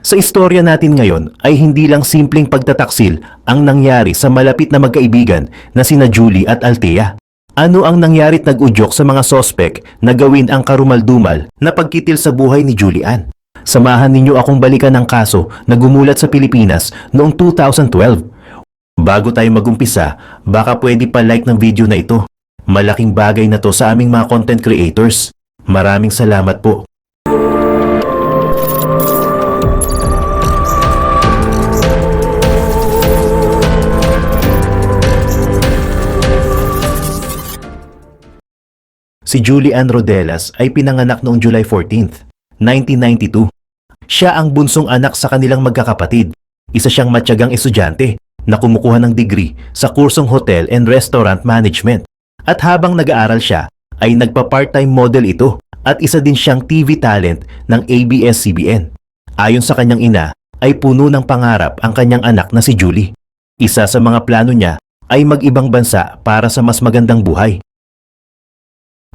Sa istorya natin ngayon ay hindi lang simpleng pagtataksil ang nangyari sa malapit na magkaibigan na sina Julie at Althea. Ano ang nangyarit nag-udyok sa mga sospek na gawin ang karumaldumal na pagkitil sa buhay ni Julian? Samahan ninyo akong balikan ang kaso na gumulat sa Pilipinas noong 2012. Bago tayo magumpisa, baka pwede pa like ng video na ito. Malaking bagay na to sa aming mga content creators. Maraming salamat po. Si Julie Ann Rodelas ay pinanganak noong July 14th, 1992. Siya ang bunsong anak sa kanilang magkakapatid. Isa siyang matyagang estudyante na kumukuha ng degree sa kursong Hotel and Restaurant Management. At habang nag-aaral siya, ay nagpa-part-time model ito at isa din siyang TV talent ng ABS-CBN. Ayon sa kanyang ina, ay puno ng pangarap ang kanyang anak na si Julie. Isa sa mga plano niya ay mag-ibang bansa para sa mas magandang buhay.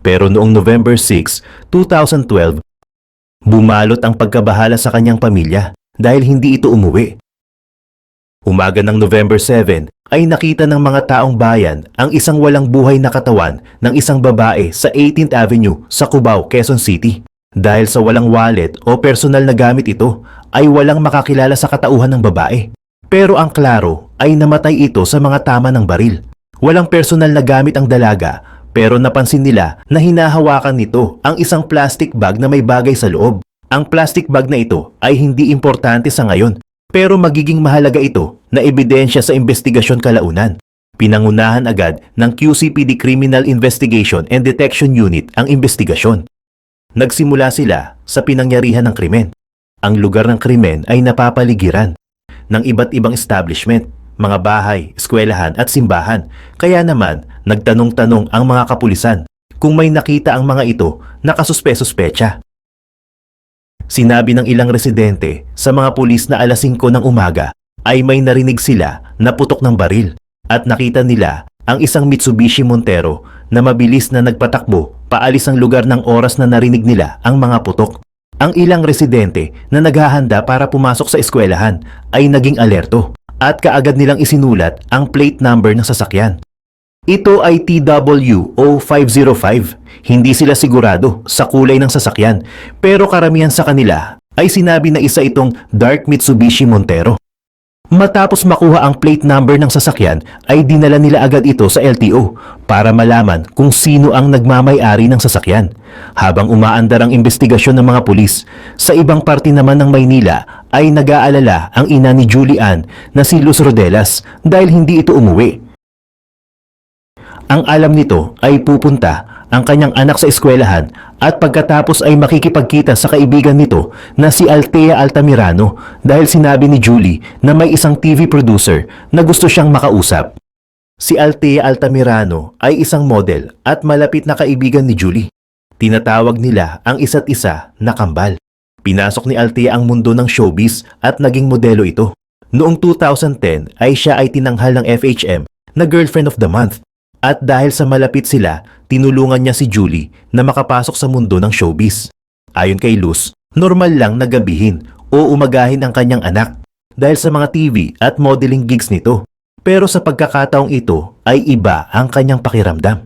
Pero noong November 6, 2012, bumalot ang pagkabahala sa kanyang pamilya dahil hindi ito umuwi. Umaga ng November 7 ay nakita ng mga taong bayan ang isang walang buhay na katawan ng isang babae sa 18th Avenue sa Cubao, Quezon City. Dahil sa walang wallet o personal na gamit ito ay walang makakilala sa katauhan ng babae. Pero ang klaro ay namatay ito sa mga tama ng baril. Walang personal na gamit ang dalaga pero napansin nila na hinahawakan nito ang isang plastic bag na may bagay sa loob. Ang plastic bag na ito ay hindi importante sa ngayon pero magiging mahalaga ito na ebidensya sa investigasyon kalaunan. Pinangunahan agad ng QCPD Criminal Investigation and Detection Unit ang investigasyon. Nagsimula sila sa pinangyarihan ng krimen. Ang lugar ng krimen ay napapaligiran ng iba't ibang establishment, mga bahay, eskwelahan at simbahan. Kaya naman, nagtanong-tanong ang mga kapulisan kung may nakita ang mga ito na kasuspe-suspecha. Sinabi ng ilang residente sa mga pulis na alas 5 ng umaga ay may narinig sila na putok ng baril at nakita nila ang isang Mitsubishi Montero na mabilis na nagpatakbo paalis ang lugar ng oras na narinig nila ang mga putok. Ang ilang residente na naghahanda para pumasok sa eskwelahan ay naging alerto at kaagad nilang isinulat ang plate number ng sasakyan. Ito ay TW0505. Hindi sila sigurado sa kulay ng sasakyan pero karamihan sa kanila ay sinabi na isa itong dark Mitsubishi Montero. Matapos makuha ang plate number ng sasakyan ay dinala nila agad ito sa LTO para malaman kung sino ang nagmamay-ari ng sasakyan. Habang umaandar ang investigasyon ng mga pulis, sa ibang parte naman ng Maynila ay nag-aalala ang ina ni Julian na si Luz Rodelas dahil hindi ito umuwi. Ang alam nito ay pupunta ang kanyang anak sa eskwelahan at pagkatapos ay makikipagkita sa kaibigan nito na si Althea Altamirano dahil sinabi ni Julie na may isang TV producer na gusto siyang makausap. Si Althea Altamirano ay isang model at malapit na kaibigan ni Julie. Tinatawag nila ang isa't isa na kambal. Pinasok ni Althea ang mundo ng showbiz at naging modelo ito. Noong 2010 ay siya ay tinanghal ng FHM na Girlfriend of the Month at dahil sa malapit sila, tinulungan niya si Julie na makapasok sa mundo ng showbiz. Ayon kay Luz, normal lang na gabihin o umagahin ang kanyang anak dahil sa mga TV at modeling gigs nito. Pero sa pagkakataong ito ay iba ang kanyang pakiramdam.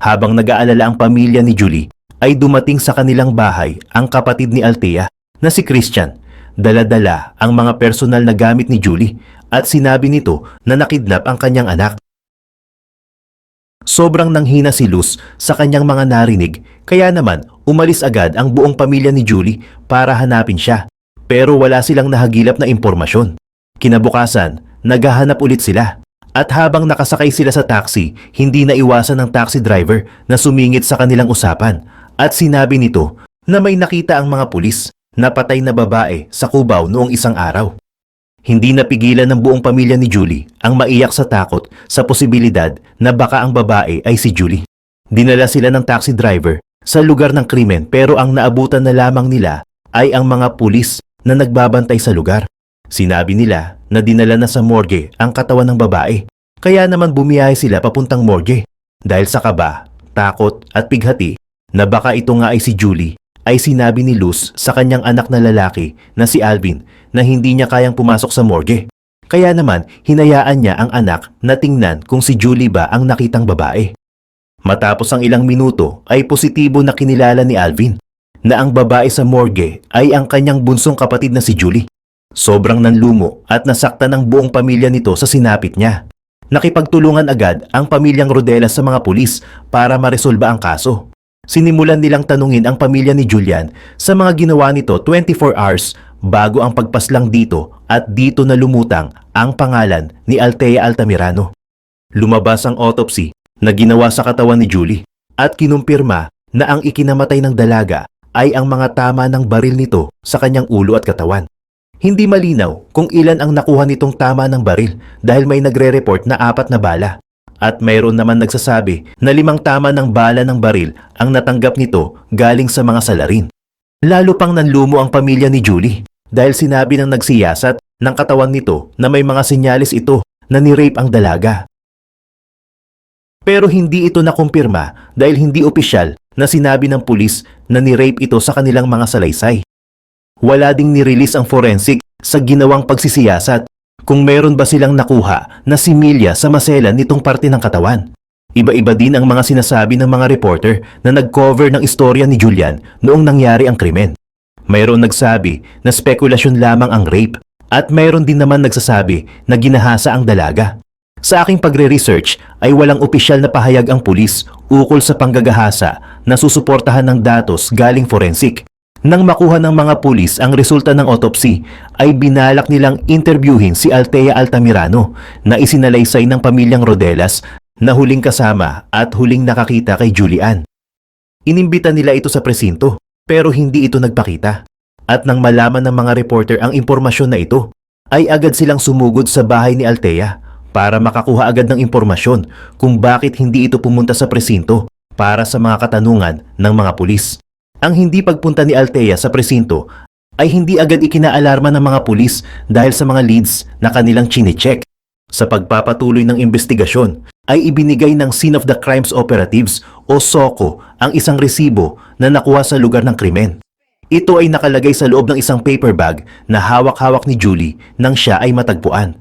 Habang nag-aalala ang pamilya ni Julie, ay dumating sa kanilang bahay ang kapatid ni Althea na si Christian. Dala-dala ang mga personal na gamit ni Julie at sinabi nito na nakidnap ang kanyang anak. Sobrang nanghina si Luz sa kanyang mga narinig kaya naman umalis agad ang buong pamilya ni Julie para hanapin siya. Pero wala silang nahagilap na impormasyon. Kinabukasan, naghahanap ulit sila. At habang nakasakay sila sa taxi, hindi na iwasan ng taxi driver na sumingit sa kanilang usapan at sinabi nito na may nakita ang mga pulis na patay na babae sa Cubao noong isang araw. Hindi napigilan ng buong pamilya ni Julie ang maiyak sa takot sa posibilidad na baka ang babae ay si Julie. Dinala sila ng taxi driver sa lugar ng krimen pero ang naabutan na lamang nila ay ang mga pulis na nagbabantay sa lugar. Sinabi nila na dinala na sa morgue ang katawan ng babae. Kaya naman bumiyahe sila papuntang morgue. Dahil sa kaba, takot at pighati na baka ito nga ay si Julie ay sinabi ni Luz sa kanyang anak na lalaki na si Alvin na hindi niya kayang pumasok sa morgue. Kaya naman, hinayaan niya ang anak na tingnan kung si Julie ba ang nakitang babae. Matapos ang ilang minuto ay positibo na kinilala ni Alvin na ang babae sa morgue ay ang kanyang bunsong kapatid na si Julie. Sobrang nanlumo at nasaktan ng buong pamilya nito sa sinapit niya. Nakipagtulungan agad ang pamilyang Rodela sa mga pulis para maresolba ang kaso. Sinimulan nilang tanungin ang pamilya ni Julian sa mga ginawa nito 24 hours bago ang pagpaslang dito at dito na lumutang ang pangalan ni Altea Altamirano. Lumabas ang autopsy na ginawa sa katawan ni Julie at kinumpirma na ang ikinamatay ng dalaga ay ang mga tama ng baril nito sa kanyang ulo at katawan. Hindi malinaw kung ilan ang nakuha nitong tama ng baril dahil may nagre-report na apat na bala. At mayroon naman nagsasabi na limang tama ng bala ng baril ang natanggap nito galing sa mga salarin. Lalo pang nanlumo ang pamilya ni Julie dahil sinabi ng nagsiyasat ng katawan nito na may mga sinyalis ito na ni-rape ang dalaga. Pero hindi ito nakumpirma dahil hindi opisyal na sinabi ng pulis na ni-rape ito sa kanilang mga salaysay. Wala ding nirelease ang forensic sa ginawang pagsisiyasat kung meron ba silang nakuha na similya sa maselan nitong parte ng katawan. Iba-iba din ang mga sinasabi ng mga reporter na nag-cover ng istorya ni Julian noong nangyari ang krimen. Mayroon nagsabi na spekulasyon lamang ang rape at mayroon din naman nagsasabi na ginahasa ang dalaga. Sa aking pagre-research ay walang opisyal na pahayag ang pulis ukol sa panggagahasa na susuportahan ng datos galing forensic. Nang makuha ng mga pulis ang resulta ng autopsy, ay binalak nilang interviewin si Altea Altamirano na isinalaysay ng pamilyang Rodelas na huling kasama at huling nakakita kay Julian. Inimbita nila ito sa presinto pero hindi ito nagpakita. At nang malaman ng mga reporter ang impormasyon na ito, ay agad silang sumugod sa bahay ni Altea para makakuha agad ng impormasyon kung bakit hindi ito pumunta sa presinto para sa mga katanungan ng mga pulis. Ang hindi pagpunta ni Altea sa presinto ay hindi agad ikinaalarma ng mga pulis dahil sa mga leads na kanilang chinecheck. Sa pagpapatuloy ng investigasyon ay ibinigay ng Scene of the Crimes Operatives o SOCO ang isang resibo na nakuha sa lugar ng krimen. Ito ay nakalagay sa loob ng isang paper bag na hawak-hawak ni Julie nang siya ay matagpuan.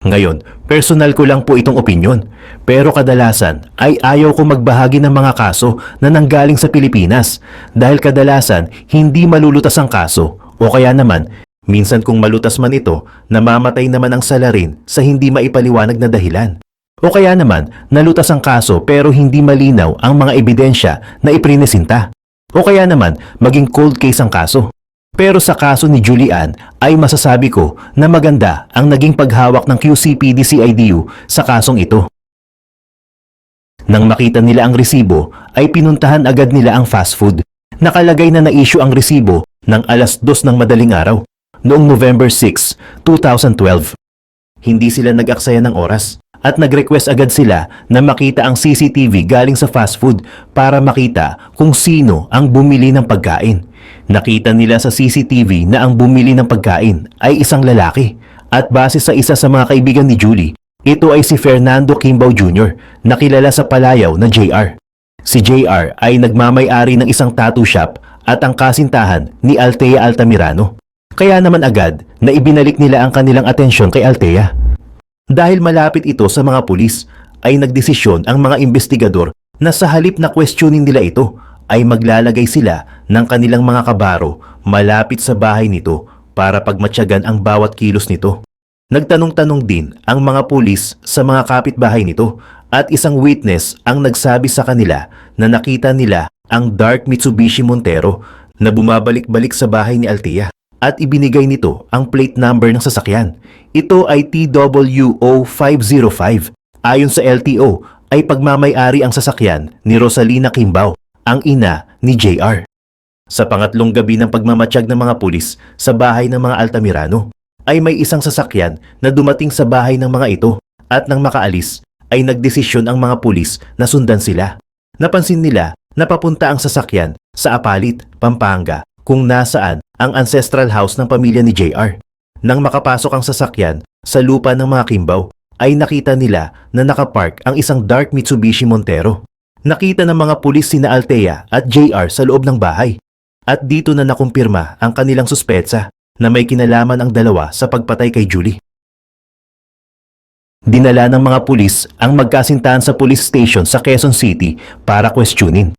Ngayon, personal ko lang po itong opinyon. Pero kadalasan ay ayaw ko magbahagi ng mga kaso na nanggaling sa Pilipinas dahil kadalasan hindi malulutas ang kaso o kaya naman minsan kung malutas man ito, namamatay naman ang salarin sa hindi maipaliwanag na dahilan. O kaya naman, nalutas ang kaso pero hindi malinaw ang mga ebidensya na iprinesinta. O kaya naman, maging cold case ang kaso. Pero sa kaso ni Julian ay masasabi ko na maganda ang naging paghawak ng QCPD-CIDU sa kasong ito. Nang makita nila ang resibo, ay pinuntahan agad nila ang fast food. Nakalagay na na-issue ang resibo ng alas 2 ng madaling araw noong November 6, 2012. Hindi sila nag-aksaya ng oras at nag-request agad sila na makita ang CCTV galing sa fast food para makita kung sino ang bumili ng pagkain. Nakita nila sa CCTV na ang bumili ng pagkain ay isang lalaki at base sa isa sa mga kaibigan ni Julie, ito ay si Fernando Kimbao Jr. na kilala sa palayaw na JR. Si JR ay nagmamay-ari ng isang tattoo shop at ang kasintahan ni Altea Altamirano. Kaya naman agad na ibinalik nila ang kanilang atensyon kay Altea. Dahil malapit ito sa mga pulis, ay nagdesisyon ang mga investigador na sa halip na questionin nila ito, ay maglalagay sila ng kanilang mga kabaro malapit sa bahay nito para pagmatyagan ang bawat kilos nito. Nagtanong-tanong din ang mga pulis sa mga kapitbahay nito at isang witness ang nagsabi sa kanila na nakita nila ang dark Mitsubishi Montero na bumabalik-balik sa bahay ni Altea at ibinigay nito ang plate number ng sasakyan. Ito ay TWO505. Ayon sa LTO ay pagmamayari ang sasakyan ni Rosalina Kimbao, ang ina ni JR. Sa pangatlong gabi ng pagmamatsyag ng mga pulis sa bahay ng mga Altamirano, ay may isang sasakyan na dumating sa bahay ng mga ito at nang makaalis ay nagdesisyon ang mga pulis na sundan sila. Napansin nila na papunta ang sasakyan sa Apalit, Pampanga kung nasaan ang ancestral house ng pamilya ni JR. Nang makapasok ang sasakyan sa lupa ng mga Kimbaw, ay nakita nila na nakapark ang isang dark Mitsubishi Montero. Nakita ng mga pulis sina Altea at JR sa loob ng bahay. At dito na nakumpirma ang kanilang suspetsa na may kinalaman ang dalawa sa pagpatay kay Julie. Dinala ng mga pulis ang magkasintahan sa police station sa Quezon City para questionin.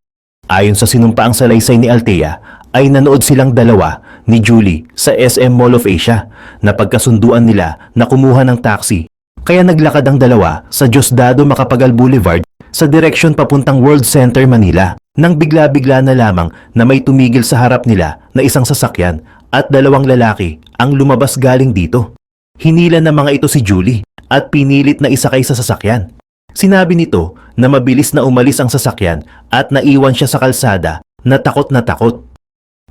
Ayon sa sinumpaang salaysay ni Altea, ay nanood silang dalawa ni Julie sa SM Mall of Asia na pagkasunduan nila na kumuha ng taxi. Kaya naglakad ang dalawa sa Diosdado Macapagal Boulevard sa direksyon papuntang World Center Manila nang bigla-bigla na lamang na may tumigil sa harap nila na isang sasakyan at dalawang lalaki ang lumabas galing dito. Hinila ng mga ito si Julie at pinilit na isakay sa sasakyan. Sinabi nito na mabilis na umalis ang sasakyan at naiwan siya sa kalsada na takot na takot.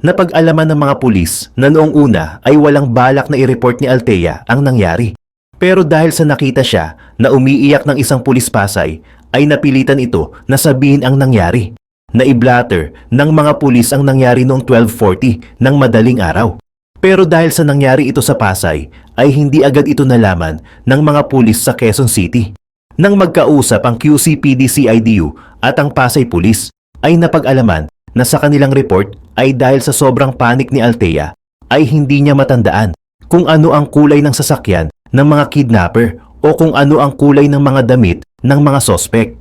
Napag-alaman ng mga pulis na noong una ay walang balak na i-report ni Altea ang nangyari. Pero dahil sa nakita siya na umiiyak ng isang pulis pasay, ay napilitan ito na sabihin ang nangyari. Na i-blatter ng mga pulis ang nangyari noong 12.40 ng madaling araw. Pero dahil sa nangyari ito sa Pasay, ay hindi agad ito nalaman ng mga pulis sa Quezon City. Nang magkausap ang QCPD-CIDU at ang Pasay Police, ay napag-alaman na sa kanilang report ay dahil sa sobrang panik ni Altea, ay hindi niya matandaan kung ano ang kulay ng sasakyan ng mga kidnapper o kung ano ang kulay ng mga damit ng mga sospek.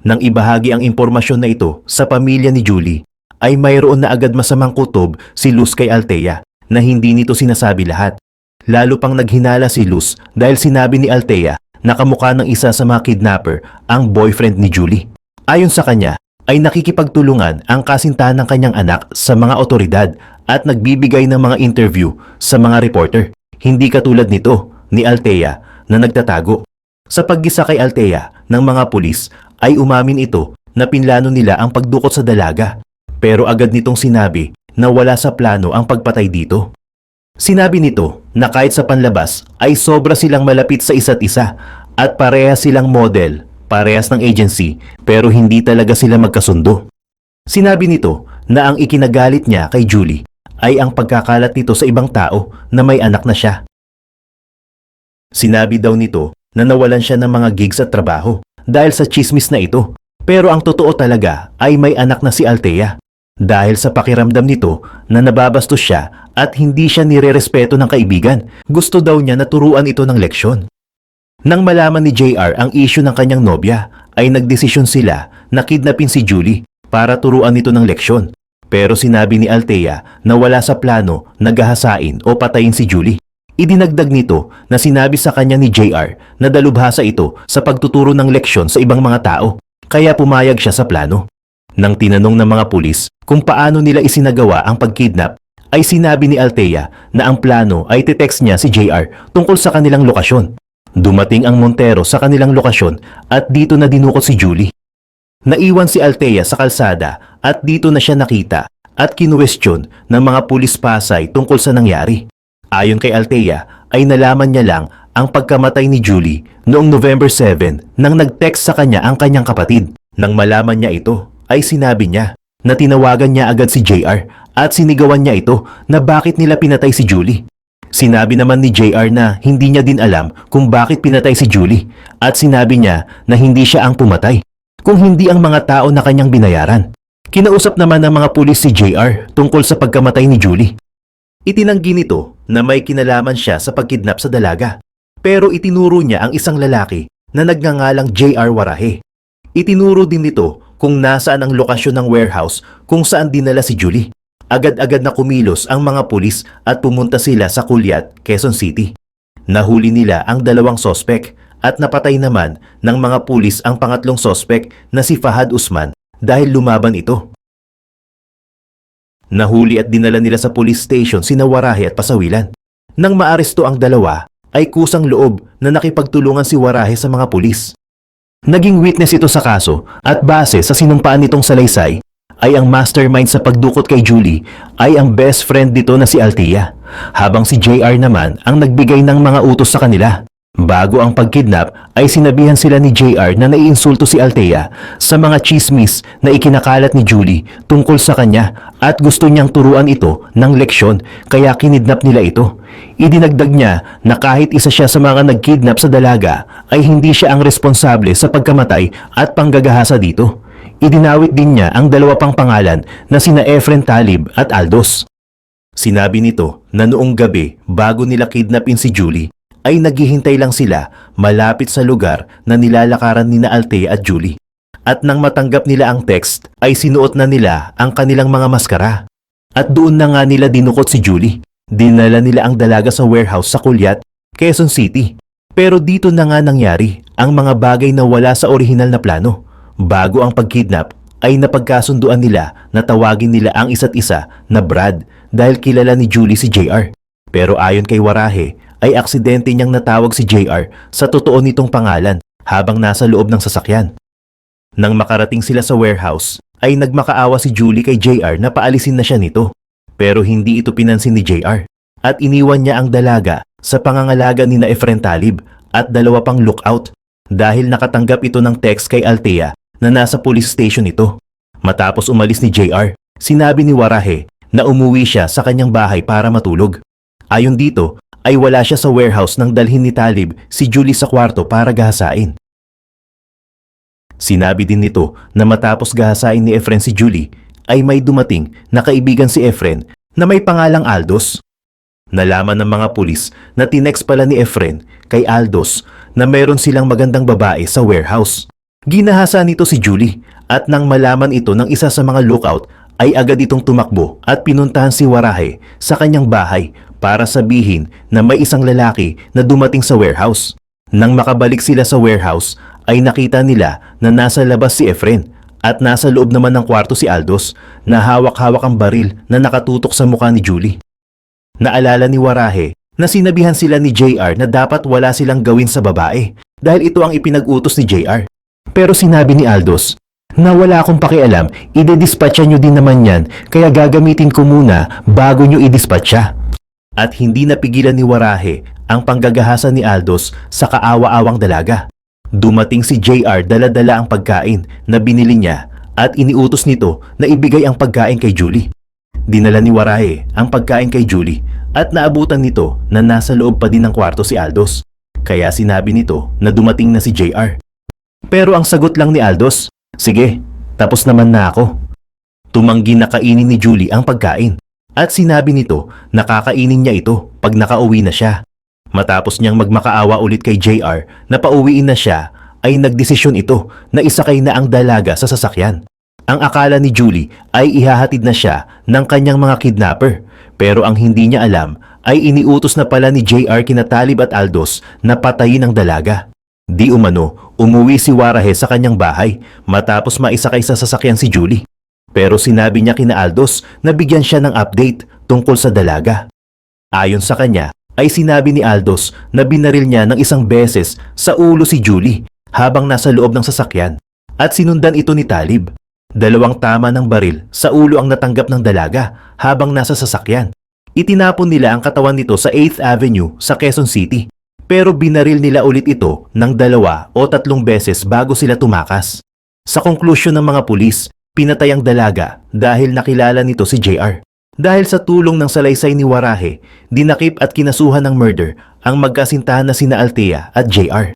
Nang ibahagi ang impormasyon na ito sa pamilya ni Julie, ay mayroon na agad masamang kutob si Luz kay Altea na hindi nito sinasabi lahat. Lalo pang naghinala si Luz dahil sinabi ni Altea na kamukha ng isa sa mga kidnapper ang boyfriend ni Julie. Ayon sa kanya, ay nakikipagtulungan ang kasintahan ng kanyang anak sa mga otoridad at nagbibigay ng mga interview sa mga reporter. Hindi katulad nito ni Altea na nagtatago. Sa paggisa kay Altea ng mga pulis ay umamin ito na pinlano nila ang pagdukot sa dalaga. Pero agad nitong sinabi na wala sa plano ang pagpatay dito. Sinabi nito na kahit sa panlabas ay sobra silang malapit sa isa't isa at parehas silang model, parehas ng agency pero hindi talaga sila magkasundo. Sinabi nito na ang ikinagalit niya kay Julie ay ang pagkakalat nito sa ibang tao na may anak na siya. Sinabi daw nito na nawalan siya ng mga gigs at trabaho dahil sa chismis na ito. Pero ang totoo talaga ay may anak na si Altea. Dahil sa pakiramdam nito na nababastos siya at hindi siya nirerespeto ng kaibigan, gusto daw niya na turuan ito ng leksyon. Nang malaman ni JR ang issue ng kanyang nobya, ay nagdesisyon sila na kidnapin si Julie para turuan ito ng leksyon. Pero sinabi ni Altea na wala sa plano na gahasain o patayin si Julie. Idinagdag nito na sinabi sa kanya ni JR na dalubhasa ito sa pagtuturo ng leksyon sa ibang mga tao, kaya pumayag siya sa plano. Nang tinanong ng mga pulis kung paano nila isinagawa ang pagkidnap, ay sinabi ni Altea na ang plano ay titext niya si JR tungkol sa kanilang lokasyon. Dumating ang Montero sa kanilang lokasyon at dito na dinukot si Julie. Naiwan si Altea sa kalsada at dito na siya nakita at kinuwestiyon ng mga pulis Pasay tungkol sa nangyari. Ayon kay Altea ay nalaman niya lang ang pagkamatay ni Julie noong November 7 nang nag-text sa kanya ang kanyang kapatid. Nang malaman niya ito ay sinabi niya na tinawagan niya agad si JR at sinigawan niya ito na bakit nila pinatay si Julie. Sinabi naman ni JR na hindi niya din alam kung bakit pinatay si Julie at sinabi niya na hindi siya ang pumatay, kung hindi ang mga tao na kanyang binayaran. Kinausap naman ng mga pulis si JR tungkol sa pagkamatay ni Julie. Itinanggi nito na may kinalaman siya sa pagkidnap sa dalaga. Pero itinuro niya ang isang lalaki na nagngangalang JR Warahe. Itinuro din nito kung nasaan ang lokasyon ng warehouse kung saan dinala si Julie. Agad-agad na kumilos ang mga pulis at pumunta sila sa Kulyat, Quezon City. Nahuli nila ang dalawang sospek at napatay naman ng mga pulis ang pangatlong sospek na si Fahad Usman dahil lumaban ito. Nahuli at dinala nila sa police station si Warahe at Pasawilan. Nang maaresto ang dalawa, ay kusang loob na nakipagtulungan si Warahe sa mga pulis. Naging witness ito sa kaso at base sa sinumpaan nitong salaysay ay ang mastermind sa pagdukot kay Julie ay ang best friend dito na si Altia habang si JR naman ang nagbigay ng mga utos sa kanila. Bago ang pagkidnap ay sinabihan sila ni JR na naiinsulto si Altea sa mga chismis na ikinakalat ni Julie tungkol sa kanya at gusto niyang turuan ito ng leksyon kaya kinidnap nila ito. Idinagdag niya na kahit isa siya sa mga nagkidnap sa dalaga ay hindi siya ang responsable sa pagkamatay at panggagahasa dito. Idinawit din niya ang dalawa pang pangalan na sina Efren Talib at Aldos. Sinabi nito na noong gabi bago nila kidnapin si Julie ay naghihintay lang sila malapit sa lugar na nilalakaran ni na Althea at Julie. At nang matanggap nila ang text ay sinuot na nila ang kanilang mga maskara. At doon na nga nila dinukot si Julie. Dinala nila ang dalaga sa warehouse sa Kulyat, Quezon City. Pero dito na nga nangyari ang mga bagay na wala sa orihinal na plano. Bago ang pagkidnap ay napagkasunduan nila na tawagin nila ang isa't isa na Brad dahil kilala ni Julie si JR. Pero ayon kay Warahe ay aksidente niyang natawag si JR sa totoo nitong pangalan habang nasa loob ng sasakyan. Nang makarating sila sa warehouse, ay nagmakaawa si Julie kay JR na paalisin na siya nito. Pero hindi ito pinansin ni JR at iniwan niya ang dalaga sa pangangalaga ni na Efren Talib at dalawa pang lookout dahil nakatanggap ito ng text kay Althea na nasa police station ito. Matapos umalis ni JR, sinabi ni Warahe na umuwi siya sa kanyang bahay para matulog. Ayon dito, ay wala siya sa warehouse nang dalhin ni Talib si Julie sa kwarto para gahasain. Sinabi din nito na matapos gahasain ni Efren si Julie, ay may dumating na kaibigan si Efren na may pangalang Aldos. Nalaman ng mga pulis na tinext pala ni Efren kay Aldos na meron silang magandang babae sa warehouse. Ginahasa nito si Julie at nang malaman ito ng isa sa mga lookout ay agad itong tumakbo at pinuntahan si Warahe sa kanyang bahay para sabihin na may isang lalaki na dumating sa warehouse. Nang makabalik sila sa warehouse ay nakita nila na nasa labas si Efren at nasa loob naman ng kwarto si Aldos na hawak-hawak ang baril na nakatutok sa mukha ni Julie. Naalala ni Warahe na sinabihan sila ni JR na dapat wala silang gawin sa babae dahil ito ang ipinag-utos ni JR. Pero sinabi ni Aldos na wala akong pakialam, ide-dispatcha nyo din naman yan kaya gagamitin ko muna bago nyo i-dispatcha. At hindi napigilan ni Warahe ang panggagahasa ni Aldos sa kaawa-awang dalaga. Dumating si JR dala-dala ang pagkain na binili niya at iniutos nito na ibigay ang pagkain kay Julie. Dinala ni Warahe ang pagkain kay Julie at naabutan nito na nasa loob pa din ng kwarto si Aldos. Kaya sinabi nito na dumating na si JR. Pero ang sagot lang ni Aldos, Sige, tapos naman na ako. Tumanggi na kainin ni Julie ang pagkain at sinabi nito na kakainin niya ito pag nakauwi na siya. Matapos niyang magmakaawa ulit kay JR na pauwiin na siya ay nagdesisyon ito na isakay na ang dalaga sa sasakyan. Ang akala ni Julie ay ihahatid na siya ng kanyang mga kidnapper pero ang hindi niya alam ay iniutos na pala ni JR kina Talib at Aldos na patayin ang dalaga. Di umano, umuwi si Warahe sa kanyang bahay matapos maisakay sa sasakyan si Julie. Pero sinabi niya kina Aldos na bigyan siya ng update tungkol sa dalaga. Ayon sa kanya, ay sinabi ni Aldos na binaril niya ng isang beses sa ulo si Julie habang nasa loob ng sasakyan at sinundan ito ni Talib. Dalawang tama ng baril sa ulo ang natanggap ng dalaga habang nasa sasakyan. Itinapon nila ang katawan nito sa 8th Avenue sa Quezon City pero binaril nila ulit ito ng dalawa o tatlong beses bago sila tumakas. Sa konklusyon ng mga pulis, pinatay ang dalaga dahil nakilala nito si JR. Dahil sa tulong ng salaysay ni Warahe, dinakip at kinasuhan ng murder ang magkasintahan na sina Althea at JR.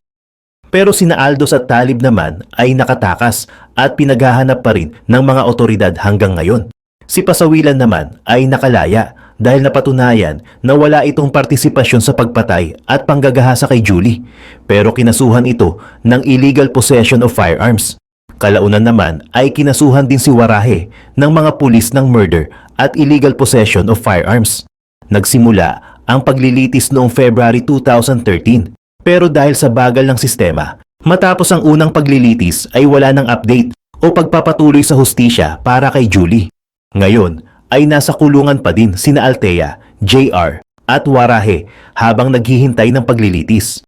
Pero sina Aldos at Talib naman ay nakatakas at pinaghahanap pa rin ng mga otoridad hanggang ngayon. Si Pasawilan naman ay nakalaya dahil napatunayan na wala itong partisipasyon sa pagpatay at panggagahasa kay Julie pero kinasuhan ito ng illegal possession of firearms. Kalaunan naman ay kinasuhan din si Warahe ng mga pulis ng murder at illegal possession of firearms. Nagsimula ang paglilitis noong February 2013 pero dahil sa bagal ng sistema, matapos ang unang paglilitis ay wala ng update o pagpapatuloy sa hustisya para kay Julie. Ngayon ay nasa kulungan pa din sina Althea, JR at Warahe habang naghihintay ng paglilitis.